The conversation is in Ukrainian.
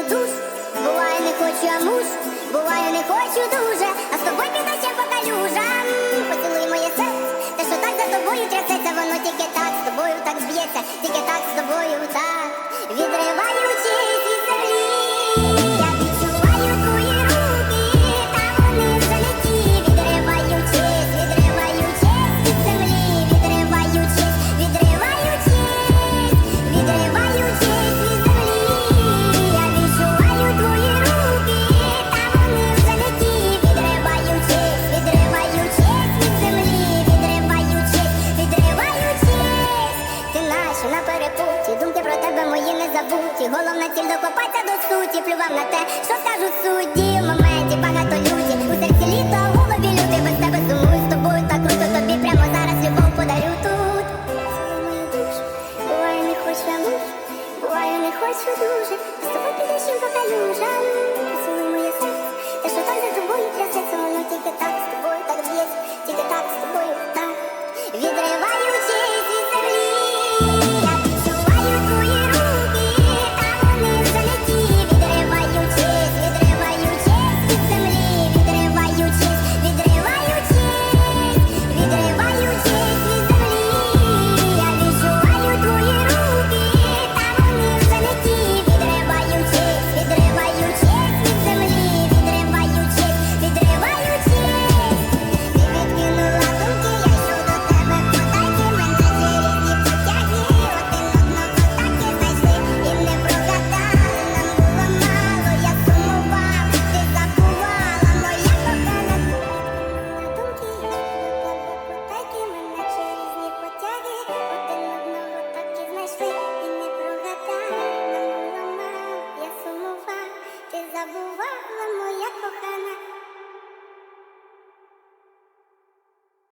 хочу душ, буває не хочу, а муж, буває не хочу дуже, а з тобою піддася по калюжам. Поцілуй моє серце, те, що так за тобою трясеться, воно тільки так з тобою так зб'ється, тільки так з тобою так відриває. забуті, головна ціль докопатися до суті, плював на те, що скажуть судді. В моменті багато люті. У серці літо, в голові люди без тебе сумую з тобою так круто тобі прямо зараз любов подарю тут. душу, буває, не хочу я муж, буває, не хочу дуже. З тобою під дощем по калюжам. Поцілуй моє серце, те, що так за тобою трясеться, воно тільки так з тобою так б'ється, тільки так з тобою так. Відриває.